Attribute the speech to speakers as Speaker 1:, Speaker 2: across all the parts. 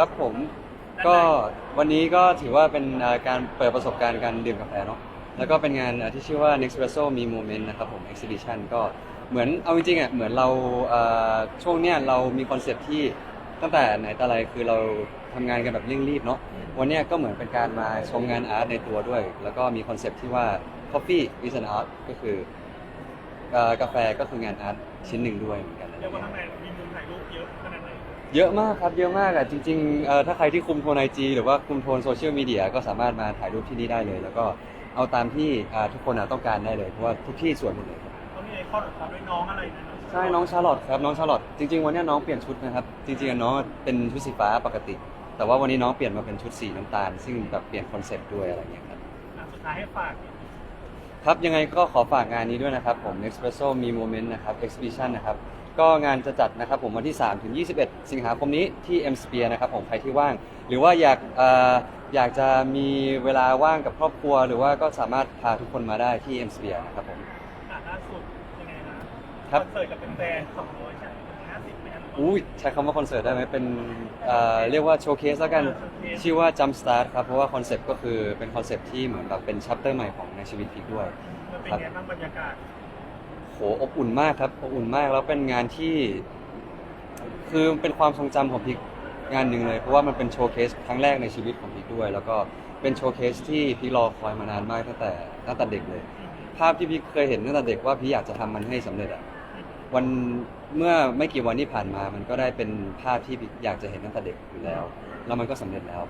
Speaker 1: ครับผมก็วันนี้ก็ถือว่าเป็นเอ่อการเปิดประสบการณ์การดื่มกาแฟเนาะแล้วก็เป็นงานเอ่อที่ชื่อว่า Nespresso มี Moment นะครับผม Exhibition ก็เหมือนเอาจริงๆอะเหมือนเราเอ่อช่วงเนี้ยเรามีคอนเซ็ปต์ที่ตั้งแต่ไหนแต่ไรคือเราทำงานกันแบบเร่งรีบเนาะวันเนี้ยก็เหมือนเป็นการมาชมงานอาร์ตในตัวด้วย แล้วก็มีคอนเซ็ปต์ที่ว่า Coffee is an art ก็คือเอ่อกาแฟก็คืองานอาร์ตชิ้นหนึ่งด้วยเหมือนกัน
Speaker 2: เรียกว่าข้างใน
Speaker 1: เยอะมากครับเยอะมากอะจริงๆเอ่อถ้าใครที่คุมโทนไอจีหรือว่าคุมโทนโซเชียลมีเดียก็สามารถมาถ่ายรูปที่นี่ได้เลย แล้วก็เอาตามที่อ่าทุกคนอะต้องการได้เลยเพราะว่าทุกที่สวยหมดเลยครับ
Speaker 2: ต้องมีไอคอนของเขาด้วยน้องอะไรนะ
Speaker 1: ใช่น้องชาร์ลอตครับน้องชาร์ลอตจริง ๆ วันเนี้ยน้องเปลี่ยนชุดนะครับจริงๆอะน้องเป็นชุดสีฟ้าปกติ แต่ว่าวันนี้น้องเปลี่ยนมาเป็นชุดสีน้ำตาล ซึ่งแบบเปลี่ยนคอนเซ็ปต์ด้วยอะไรอย่างเงี้ยครับ
Speaker 2: อะสุดท้ายให้ฝาก
Speaker 1: ครับยังไงก็ขอฝากงานนี้ด้วยนะครับผม Nespresso มี Moment นะครับ Exhibition นะครับ ก็งานจะจัดนะครับผมวันที่ 3 ถึง 21 สิงหาคมนี้ที่ M Sphere นะครับผมใครที่ว่าง หรือว่าอยากเอ่ออยากจะมีเวลาว่างกับครอบครัว หรือว่าก็สามารถพาทุกคนมาได้ที่ M Sphere นะครับผม
Speaker 2: อะล่าสุดยังไงนะครับคอนเสิร์ตกับเป็นแฟนสองร้อยใช่ห้าสิบไหมครับ
Speaker 1: อุ้ยใช้คำว่าคอนเสิร์ตได้ไหมเป็นเอ่อเรียกว่าโชว์เคสแล้วกันชื่อว่า Jump Start ครับ เพราะว่าคอนเซ็ปต์ก็คือเป็นคอนเซ็ปต์ที่เหมือนแบบเป็นชัปเตอร์ใหม่ของในชีวิตพีคด้วย
Speaker 2: มันเป็นไงบ้างบรรยากาศ
Speaker 1: โหอบอุ่นมากครับอบอุ่นมากแล้วเป็นงานที่ คือเป็นความทรงจำของพิกงานหนึ่งเลย เพราะว่ามันเป็นโชว์เคสครั้งแรกในชีวิตของพิกด้วย แล้วก็เป็นโชว์เคสที่พิกรอคอยมานานมากตั้งแต่ตั้งแต่เด็กเลย ภาพที่พิกเคยเห็นตั้งแต่เด็กว่าพิกอยากจะทำมันให้สำเร็จอะวันเมื่อไม่กี่วันที่ผ่านมา มันก็ได้เป็นภาพที่พิกอยากจะเห็นตั้งแต่เด็กอยู่แล้ว แล้วมันก็สำเร็จแล้ว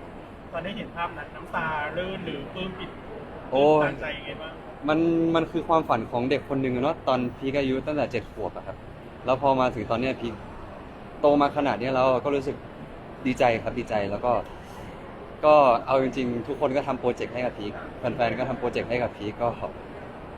Speaker 2: ตอนได้เห็นภาพนั้นน้ำตาลื่นหรือปลื้มปิด
Speaker 1: โอ้ย
Speaker 2: ตั้งใจยังไงบ้าง
Speaker 1: มันมันคือความฝันของเด็กคนหนึ่งอะเนาะตอนพีกอายุตั้งแต่เจ็ดขวบอะครับ แล้วพอมาถึงตอนเนี้ยพีคโตมาขนาดเนี้ยแล้วก็รู้สึกดีใจครับดีใจแล้วก็ ก็เอาจริงๆ ทุกคนก็ทำโปรเจกต์ให้กับพีคแฟนๆก็ทำโปรเจกต์ให้กับพีคก็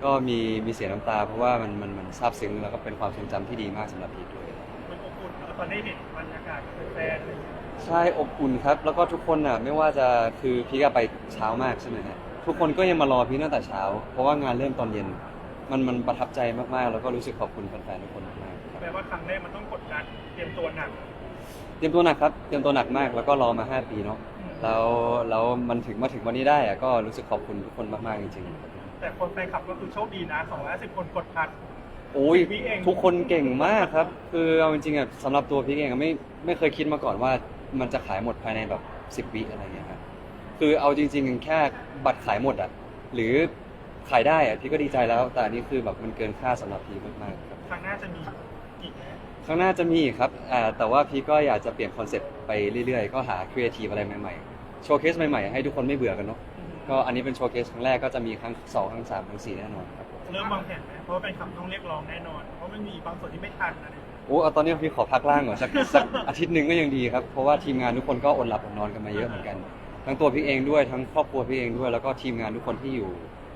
Speaker 1: ก็มีมีเสียน้ำตา เพราะว่ามันมันมันซาบซึ้งแล้วก็เป็นความทรงจำที่ดีมากสำหรับพีคด้วย
Speaker 2: มันอบอุ่นแล้วตอนได้เห็นบรรยากาศกับเป็นแฟนอะไรอย่างเงี้ย
Speaker 1: ใช่อบอุ่นครับ แล้วก็ทุกคนอะไม่ว่าจะคือพีกไปเช้ามากใช่ไหมฮะ ทุกคนก็ยังมารอพีคตั้งแต่เช้า เพราะว่างานเริ่มตอนเย็น มันมันประทับใจมากๆ แล้วก็รู้สึกขอบคุณแฟนๆทุกคนมากๆครับ
Speaker 2: แปลว่าครั้งแรกมันต้องกดดันเตรียมตัวหนัก
Speaker 1: เตรียมตัวหนักครับเตรียมตัวหนักมากแล้วก็รอมา 5 ปีเนาะแล้วแล้วมันถึงมาถึงวันนี้ได้อะก็รู้สึกขอบคุณทุกคนมากๆจริง
Speaker 2: แต่คนแฟนคลับก็คือโชคดีนะ250คนกดทัน
Speaker 1: ๆโอ้ย
Speaker 2: พี่เอง
Speaker 1: ทุกคนเก่งมากครับ คือเอาจริงๆอะสำหรับตัวพี่เองอะไม่ไม่เคยคิดมาก่อนว่ามันจะขายหมดภายในแบบ 10วิอะไรเงี้ยครับ คือเอาจริงๆ แค่บัตรขายหมดอะ หรือขายได้อะพี่ก็ดีใจแล้ว แต่อันนี้คือแบบมันเกินค่าสำหรับพี่มากๆครับ
Speaker 2: ครั้งหน้าจะมีอีกไหม
Speaker 1: ข้างหน้าจะมีอีกครับอ่าแต่ว่าพี่ก็อยากจะเปลี่ยนคอนเซ็ปต์ไปเรื่อยๆ ก็หาครีเอทีฟอะไรใหม่ๆ โชว์เคสใหม่ๆ ให้ทุกคนไม่เบื่อกันเนาะ ก็อันนี้เป็นโชว์เคสครั้งแรกก็จะมีครั้งสองครั้งสามครั้งสี่แน่นอนครับ
Speaker 2: เริ่มวางแผนไหมเพราะว่าแฟนคลับต้องเรียกร้องแน่นอน เพราะมันมีบางส่วนที่ไม่ทันอะไรอย่างเงี้ย
Speaker 1: โอ้เอาตอนนี้พี่ขอพักร่างก่อนสักสักอาทิตย์หนึ่งก็ยังดีครับ เพราะว่าทีมงานทุกคนก็อดหลับอดนอนกันมาเยอะเหมือนกัน ทั้งตัวพี่เองด้วยทั้งครอบครัวพี่เองด้วย แล้วก็ทีมงานทุกคนที่อยู่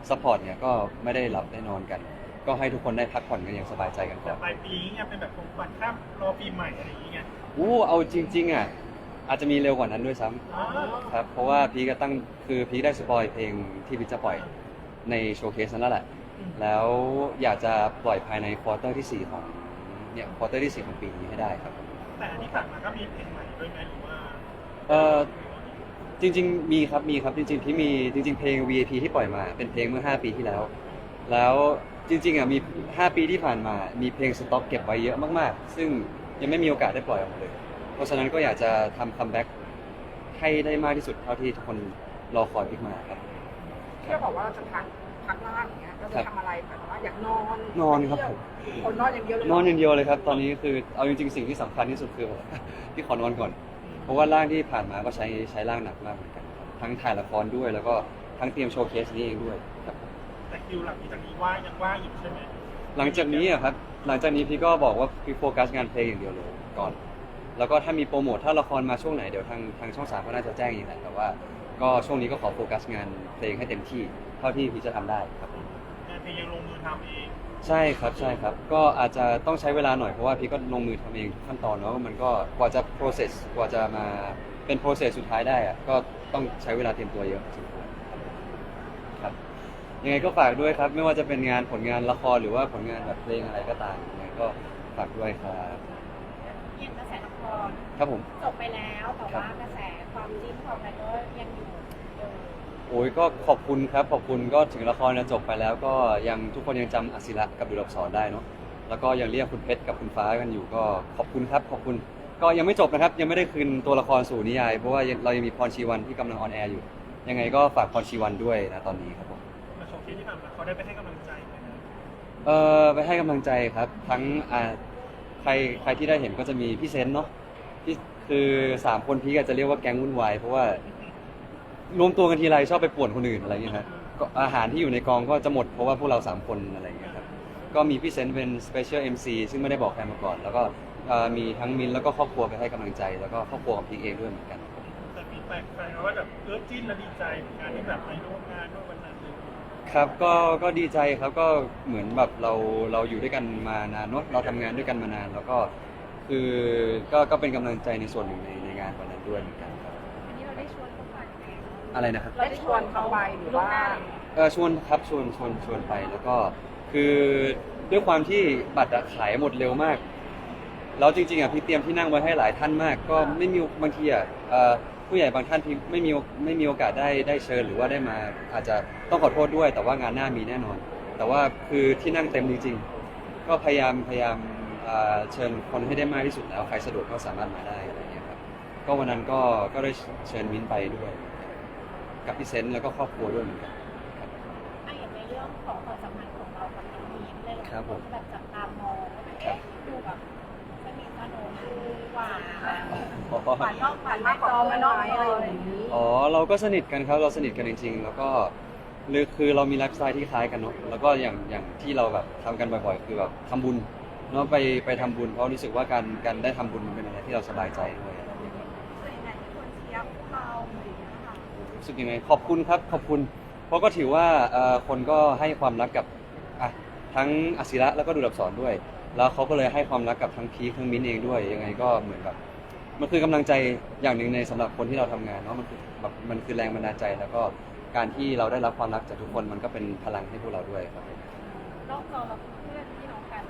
Speaker 1: ซัพพอร์ตเนี่ยก็ไม่ได้หลับได้นอนกัน ก็ให้ทุกคนได้พักผ่อนกันอย่างสบายใจกันก่
Speaker 2: แต่
Speaker 1: อน
Speaker 2: ปลายปีเนี่ยเป็นแบบของขวัญข้ามรอปีใหม่อะไรอย่างเงี้ย
Speaker 1: อู้เอาจริง ๆอะอาจจะมีเร็วกว่านั้นด้วยซ้ำ
Speaker 2: อ๋อ
Speaker 1: ครับเพราะว่าพีก็ตั้งคือพีได้สปอยเพลงที่พีจะปล่อยในโชว์เคสนั้นแล้วแหละ แล้วอยากจะปล่อยภายในควอเตอร์ที่ 4 ของเนี่ยควอเตอร์ที่ 4 ของปีนี้ให้ได้ครับ
Speaker 2: แต่อันที่ผ่านมาก็มีเพลงใหม่ด้วยไหมหรือว่า
Speaker 1: เออ จริง ๆ มีครับมีครับจริง ๆ ที่มีจริง ๆ เพลง VIP ที่ปล่อยมา เป็นเพลงเมื่อ 5 ปีที่แล้ว แล้วจริงๆอะมี 5 ปีที่ผ่านมา มีเพลงสต็อกเก็บไว้เยอะมากๆ ซึ่งยังไม่มีโอกาสได้ปล่อยออกมาเลย เพราะฉะนั้นก็อยากจะทำคัมแบ็กให้ได้มากที่สุดเท่าที่ทุกคนรอคอยพิกมาครับ
Speaker 3: ที่เราบอกว่าเราจะพักพักล่างอย่างเงี้ยเราจะทำอะไรแบบว่าอยากนอน
Speaker 1: นอนครับผม
Speaker 3: คนนอนอย่างเดียวเลย
Speaker 1: นอนอย่างเดียวเลยครับ ตอนนี้คือเอาจริงๆ สิ่งที่สำคัญที่สุดคือ พี่ขอนอนก่อน เพราะว่าร่างที่ผ่านมาก็ใช้ใช้ร่างหนักมากเหมือนกันครับทั้งถ่ายละครด้วยแล้วก็ทั้งเตรียมโชว์เคสนี้เองด้วยครับ
Speaker 2: แต่คิวหลังจากนี้ว่างยังว่างอยู่ใช่ไหม
Speaker 1: หลังจากนี้อะครับ หลังจากนี้พี่ก็บอกว่าพี่โฟกัสงานเพลงอย่างเดียวเลยก่อน แล้วก็ถ้ามีโปรโมทถ้าละครมาช่วงไหนเดี๋ยวทางทางช่องสามก็น่าจะแจ้งเองแหละแต่ว่า ก็ช่วงนี้ก็ขอโฟกัสงานเพลงให้เต็มที่เท่าที่พี่จะทำได้ครับผม
Speaker 2: งานเพลงยังลงมือทำเอง
Speaker 1: ใช่ครับใช่ครับ ก็อาจจะต้องใช้เวลาหน่อยเพราะว่าพี่ก็ลงมือทำเองทุกขั้นตอนเนาะมันก็กว่าจะ process กว่าจะมาเป็น process สุดท้ายได้อะก็ต้องใช้เวลาเตรียมตัวเยอะพอสมควรครับยังไงก็ฝากด้วยครับ ไม่ว่าจะเป็นงานผลงานละครหรือว่าผลงานแบบเพลงอะไรก็ตามยังไงก็ฝากด้วยครับ
Speaker 4: อย่างกระแสละคร
Speaker 1: ครับผม
Speaker 4: จบไปแล้วแต่ว่ากระแสความจิ้นความอะไรก็ยังอยู่เออ
Speaker 1: โอ้ยก็ขอบคุณครับขอบคุณก็ถึงละครจะจบไปแล้ว ก็ยังทุกคนยังจำอศิระกับดุลอักษรได้เนาะแล้วก็ยังเรียกคุณเพชรกับคุณฟ้ากันอยู่ก็ขอบคุณครับขอบคุณ ก็ยังไม่จบนะครับ ยังไม่ได้คืนตัวละครสู่นิยาย เพราะว่ายังเรายังมีพรชีวันที่กำลังออนแอร์อยู่ ยังไงก็ฝากพรชีวันด้วยนะตอนนี้ครับผม
Speaker 2: มาโชว์ที่ที่ผ่านมาเขาได้ไปให้กำลังใจไหมนะ
Speaker 1: เออไปให้กำลังใจครับทั้งอ่าใครใครที่ได้เห็นก็จะมีพี่เซนต์เนาะที่คือสามคนพี่ก็จะเรียกว่าแก๊งวุ่นวายเพราะว่า รวมตัวกันทีไรชอบไปป่วนคนอื่นอะไรอย่างเงี้ยครับก็อาหารที่อยู่ในกองก็จะหมดเพราะว่าพวกเราสามคนอะไรอย่างเงี้ยครับก็มีพี่เซนต์เป็น Special MC ซึ่งไม่ได้บอกใครมาก่อน แล้วก็เอ่อมีทั้งมินแล้วก็ครอบครัวไปให้กำลังใจ แล้วก็ครอบครัวของพีเองด้วยเหมือนกัน
Speaker 2: แต่มีแฟนแฟนว่าแบบเออจิ้นและดีใจเหมือนกันที่แบบไปร่วมงานด้วยวันนั้นเลย
Speaker 1: ครับก็ก็ดีใจครับก็เหมือนแบบเราเราอยู่ด้วยกันมานานเนอะเราทำงานด้วยกันมานาน แล้วก็คือก็ก็เป็นกำลังใจในส่วนหนึ่งในในงานวันนั้นด้วยเหมือนกันครับ
Speaker 4: อัน
Speaker 1: อะไรนะครับ
Speaker 3: ได้ชวนเขาไปหรือว่า
Speaker 1: เออชวนครับชวนชวนชวนไปแล้วก็คือด้วยความที่บัตรอะขายหมดเร็วมาก แล้วจริงๆอะพี่เตรียมที่นั่งไว้ให้หลายท่านมาก ก็ไม่มีบางทีอะเอ่อผู้ใหญ่บางท่านที่ไม่มีไม่มีโอกาสได้ได้เชิญหรือว่าได้มา อาจจะต้องขอโทษด้วย แต่ว่างานหน้ามีแน่นอน แต่ว่าคือที่นั่งเต็มจริงๆก็พยายามพยายามเอ่อเชิญคนให้ได้มากที่สุดแล้วใครสะดวกก็สามารถมาได้อะไรอย่างเงี้ยครับก็วันนั้นก็ก็ได้เชิญมิ้นท์ไปด้วย กับพี่เซนต์แล้วก็ครอบครัวด้วยเหมือนกัน
Speaker 4: อะอย่างในเรื่องของความสัมพันธ์ของเรากับน้องมีนเลย
Speaker 1: ครับผม
Speaker 4: แบบจับตามองว่าแบบเอ๊ะดูแบบสนิทสนมดูหวานหวานนอกหวาน
Speaker 3: มากกว่า
Speaker 4: จอ
Speaker 3: เพื่อน
Speaker 4: นอก
Speaker 3: ไหม
Speaker 4: จ
Speaker 3: อะไร
Speaker 4: อ
Speaker 3: อย่างนี้
Speaker 1: อ๋อเราก็สนิทกันครับเราสนิทกันจริง ๆ แล้วก็หรือคือเรามีไลฟ์สไตล์ที่คล้ายกันเนาะแล้วก็อย่างอย่างที่เราแบบทำกันบ่อยๆ คือแบบทำบุญเนาะไปไปทำบุญเพราะรู้สึกว่าการการได้ทำบุญมันเป็นอะไรที่เราสบายใจด้วย
Speaker 4: สึกยัง
Speaker 1: ไง ขอบคุณครับ ขอบคุณ เพราะก็ถือว่าเอ่อคนก็ให้ความรักกับอะทั้งอศิระแล้วก็ดูดับสอนด้วย แล้วเขาก็เลยให้ความรักกับทั้งพีคทั้งมิ้นเองด้วย ยังไงก็เหมือนแบบมันคือกำลังใจอย่างหนึ่งในสำหรับคนที่เราทำงานเนาะมันคือแบบมันคือแรงบันดาลใจ แล้วก็การที่เราได้รับความรักจากทุกคนมันก็เป็นพลังให้พวกเราด้วยครับ
Speaker 4: นอกจอเราเป็นเพื่อนพี่น้องกัน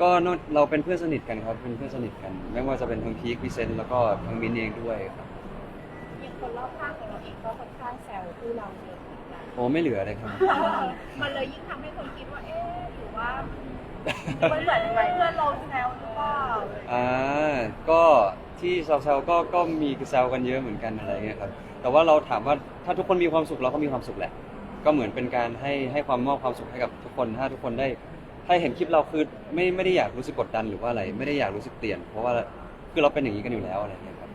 Speaker 1: ก็นอกเราเป็นเพื่อนสนิทกันครับเป็นเพื่อนสนิทกัน ไม่ว่าจะเป็นทั้งพีคพี่เซนแล้วก็ทั้งมิ้นเองด้วยครับ
Speaker 4: ยังคนรอบข้างของเราเองก็ค่อนข้างแซว คู่เราเยอะเหมือนกัน
Speaker 1: โอ้ไม่เหลือเลยครับ
Speaker 4: มันเลยยิ่งทำให้คนคิดว่าเอ๊ะหรือว่ามันเหมือนเพื่อนเราแซวหรือเปล่า
Speaker 1: อ่าก็ที่แซวๆก็ก็มีแซวกันเยอะเหมือนกันอะไรเงี้ยครับ แต่ว่าเราถามว่าถ้าทุกคนมีความสุขเราก็มีความสุขแหละ ก็เหมือนเป็นการให้ให้ความมอบความสุขให้กับทุกคนถ้าทุกคนได้ ถ้าเห็นคลิปเราคือไม่ไม่ได้อยากรู้สึกกดดันหรือว่าอะไร ไม่ได้อยากรู้สึกเปลี่ยน เพราะว่าคือเราเป็นอย่างนี้กันอยู่แล้วอะไรเงี้ยครับ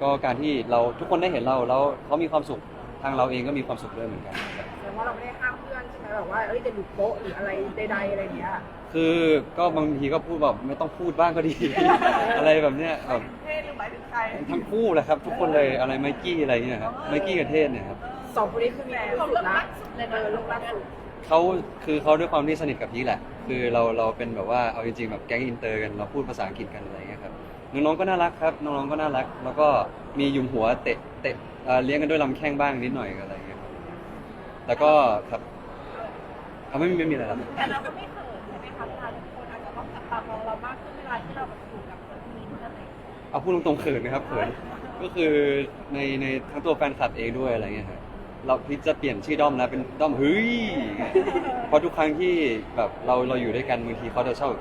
Speaker 1: ก็การที่เราทุกคนได้เห็นเราแล้วเขามีความสุข ทางเราเองก็มีความสุขด้วยเหมือนกันครับ
Speaker 3: แสดงว่าเราไม่ได้ห้ามเพื่อนใช่ไหมแบบว่าเอ้ยจะดูโป๊ะหรืออะไรใดๆอะไรเงี้ย
Speaker 1: คือก็บางทีก็พูดแบบไม่ต้องพูดบ้างก็ดี อะไรแบบเนี้ยแบบ
Speaker 4: เท่หรือหมายถึงใคร
Speaker 1: ทั้งคู่แหละครับ ทุกคนเลยอะไรไมกี้อะไรเงี้ยครับไมกี้กับเทศเนี่ยครับ
Speaker 3: สองคนนี้คือมีคู่สุดละ
Speaker 4: เลย
Speaker 3: เอ
Speaker 4: นะ
Speaker 3: อลูกล่าสุด
Speaker 1: เขาคือเขาด้วยความที่สนิทกับพี่แหละ คือเราเราเป็นแบบว่าเอาจริงๆแบบแก๊งอินเตอร์กันเราพูดภาษาอังกฤษกันอะไรเงี้ยครับ น้องๆก็น่ารักครับ น้องๆก็น่ารัก แล้วก็มียุมหัวเตะเตะเอ่อเลี้ยงกันด้วยลำแข้งบ้างนิดหน่อยอะไรเงี้ยครับแต่ก็ครับเอาไม่มีไม่มีอะไรครับ
Speaker 4: แต่เราก็ไม่เขินใช่ไหมคะเวลาทุกคนอาจจะต้องจับตามองเรามากขึ้นเวลาที่เราแบบอยู่กับคนนี้อะไรอย่างเงี้ย
Speaker 1: เอาพูดตรงๆเขินนะครับเขินก็คือในในทั้งตัวแฟนคลับเองด้วยอะไรเงี้ยครับเราพี่จะเปลี่ยนชื่อด้อมนะเป็นด้อมเฮ้ยเพราะทุกครั้งที่แบบเราเราอยู่ด้วยกันบางทีเขาจะชอบ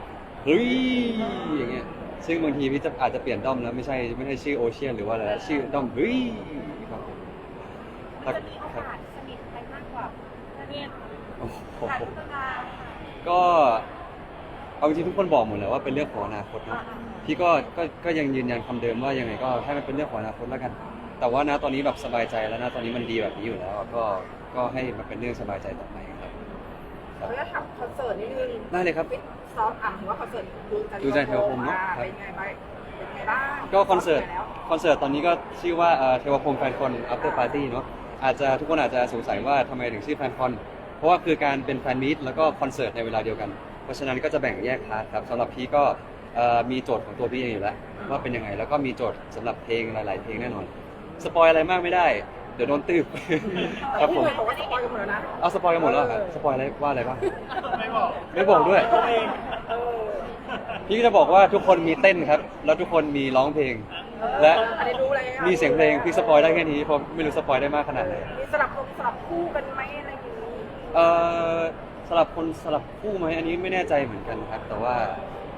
Speaker 1: เฮ้ยอย่างเงี้ย ซึ่งบางทีพี่จะอาจจะเปลี่ยนด้อมแล้วไม่ใช่ไม่ใช่ชื่อโอเชียนหรือว่าอะไรนะชื่อด้อมเฮ้ยครับครับ
Speaker 4: จะมีโอ
Speaker 1: ครับ
Speaker 4: กาสสนิทไปมากกว่าเพื่อน
Speaker 1: โอ้โห
Speaker 4: การพัฒนา
Speaker 1: ก็เอาจริงๆทุกคนบอกหมดแล้วว่าเป็นเรื่องของอนาคตเนอะพี่ก็ก็ก็ยังยืนยันคำเดิมว่ายังไงก็ให้มันเป็นเรื่องของอนาคตแล้วกัน แต่ว่านะตอนนี้แบบสบายใจแล้วนะตอนนี้มันดีแบบนี้อยู่แล้วก็ก็ให้มันเป็นเรื่องสบายใจต่อไปครับ ครั
Speaker 3: เรา
Speaker 1: บ
Speaker 3: จะทำคอนเสิร์ตนิดนึง
Speaker 1: ได้เลยครับ
Speaker 3: ฟิตซ้อมอะถือว่าคอนเสิร์ตดูจัน
Speaker 1: ดูจันทร์เทวพรหมเนอะ
Speaker 3: อ่
Speaker 1: ครับ
Speaker 3: เป็นไงบ้างเป็นไงบ้าง
Speaker 1: ก็คอนเสิร์ต
Speaker 3: ซ้มไปแล้ว
Speaker 1: คอนเสิร์ตตอนนี้ก็ชื่อว่าเอ่อเทวพรหมแฟนคอน after party เนาะอาจจะทุกคนอาจจะสงสัยว่าทำไมถึงชื่อแฟนคอน เพราะว่าคือการเป็นแฟนมีตแล้วก็คอนเสิร์ตในเวลาเดียวกัน เพราะฉะนั้นก็จะแบ่งแยกพาร์ทครับสำหรับพี่ก็เอ่อมีโจทย์ของตัวพี่เองอยู่แล้วว่าเป็นยังไงแล้วก็มีโจทย์สำหรับเพลงหลาย ๆ เพลงแน่นอนสปอยอะไรมากไม่ได้เดี๋ยวโดนตืบ ครับผม
Speaker 3: พี่เลยบอกว่าสปอยกันหมดแล้วนะ
Speaker 1: เอาสปอยกันหมดแล้วเหรอครับสปอยอะไรว่าอะไรบ้าง
Speaker 2: ไม่บอก
Speaker 1: ไม่บอกด้วย
Speaker 2: เอง
Speaker 3: เออ
Speaker 1: พี่ก็จะบอกว่าทุกคนมีเต้นครับ แล้วทุกคนมีร้องเพลง และ
Speaker 3: อันนี้รู้เลยอะ
Speaker 1: มีเสียงเพลงพี่สปอยได้แค่นี้เพราะไม่รู้สปอยได้มากขนาดไหน
Speaker 3: มีสลับลงสลับคู่กันไหมอะไรอย่างนี้
Speaker 1: เอ่อสลับคนสลับคู่ไหมอันนี้ไม่แน่ใจเหมือนกันครับ แต่ว่า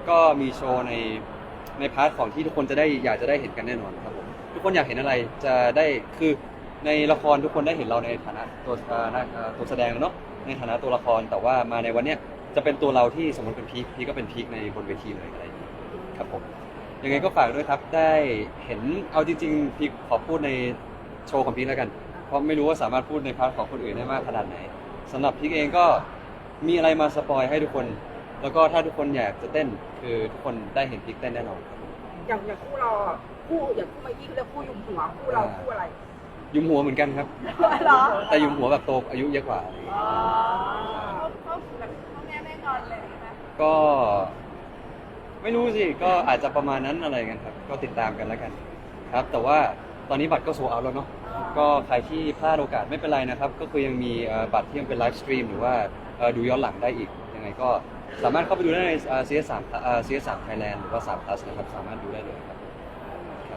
Speaker 1: ก็มีโชว์ในในพาร์ทของที่ทุกคนจะได้อยากจะได้เห็นกันแน่นอนครับผมทุกคนอยากเห็นอะไรจะได้คือ ในละครทุกคนได้เห็นเราในฐานะตัวเอ่อนักเอ่อตัวแสดงเนาะในฐานะตัวละครแต่ว่ามาในวันเนี้ยจะเป็นตัวเราที่สมมติเป็นพีคพีคก็เป็นพีคในบนเวทีเลยอะไรอย่างนี้ครับผมยังไงก็ฝากด้วยครับได้เห็นเอาจริงๆพีคขอพูดในโชว์ของพีคแล้วกัน เพราะไม่รู้ว่าสามารถพูดในพาร์ทของคนอื่นได้มากขนาดไหนสำหรับพีคเองก็มีอะไรมาสปอยให้ทุกคน แล้วก็ถ้าทุกคนอยากจะเต้นคือทุกคนได้เห็นพีคเต้นแน่นอน
Speaker 3: อย่างอย่างคู่เราอะคู่อย่างคู่เมื่อกี้เรียกคู่ยุมหัวคู่เราคู่อะไร
Speaker 1: ยุมหัวเหมือนกันครับ
Speaker 4: เหรอ
Speaker 1: แต่ยุมหัวแบบโตอายุเยอะกว่าอะไรอย่างเงี้ย
Speaker 4: อ๋อเขาเขาแบบพ่อแม่ไม่งอนเลยนะ
Speaker 1: ก็ ไม่รู้สิก็อาจจะประมาณนั้นอะไรกันครับ ก็ติดตามกันแล้วกัน ครับ แต่ว่าตอนนี้บัตรก็โซเอาแล้วเนาะก็ใครที่พลาดโอกาสไม่เป็นไรนะครับ ก็คือยังมีเอ่อบัตรที่ยังเป็นไลฟ์สตรีมหรือว่าเอ่อดูย้อนหลังได้อีกยังไงก็สามารถเข้าไปดูได้ในเอ่อ CS3 เอ่อ CS3 Thailand หรือว่า3 plus นะครับสามารถดูได้เลยครับ
Speaker 3: ต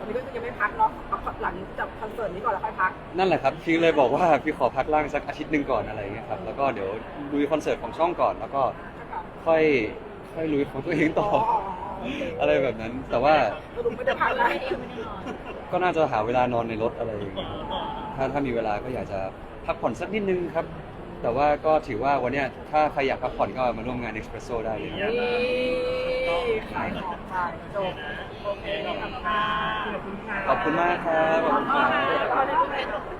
Speaker 3: อนนี้ก็ยังไม่พักเนาะเอาหลังจากคอนเสิร์ตนี้ก่อนแล้วค่อยพัก
Speaker 1: นั่นแหละครับพี่เลยบอกว่าพี่ขอพักร่างสักอาทิตย์หนึ่งก่อนอะไรอย่างเงี้ยครับแล้วก็เดี๋ยวดูคอนเสิร์ตของช่องก่อนแล้วก็ค่อยค่อยลุยของตัวเองต่ออะไรแบบนั้น แต่ว่า
Speaker 3: สรุปไม่ได้พักนะ
Speaker 4: ไม่ได้ไม่ได้นอน
Speaker 1: ก็น่าจะหาเวลานอนในรถอะไรอย่างเงี้ยถ้าถ้ามีเวลาก็อยากจะพักผ่อนสักนิดนึงครับ แต่ว่าก็ถือว่าวันเนี้ยถ้าใครอยากพักผ่อนก็มาร่วมงาน Espresso ได้เลยครับ
Speaker 3: นี่ ขายของขายจบ
Speaker 2: โอเคขอบคุณค่ะ
Speaker 3: ขอบคุณ
Speaker 1: มากครับครับ ขอบคุณค่ะ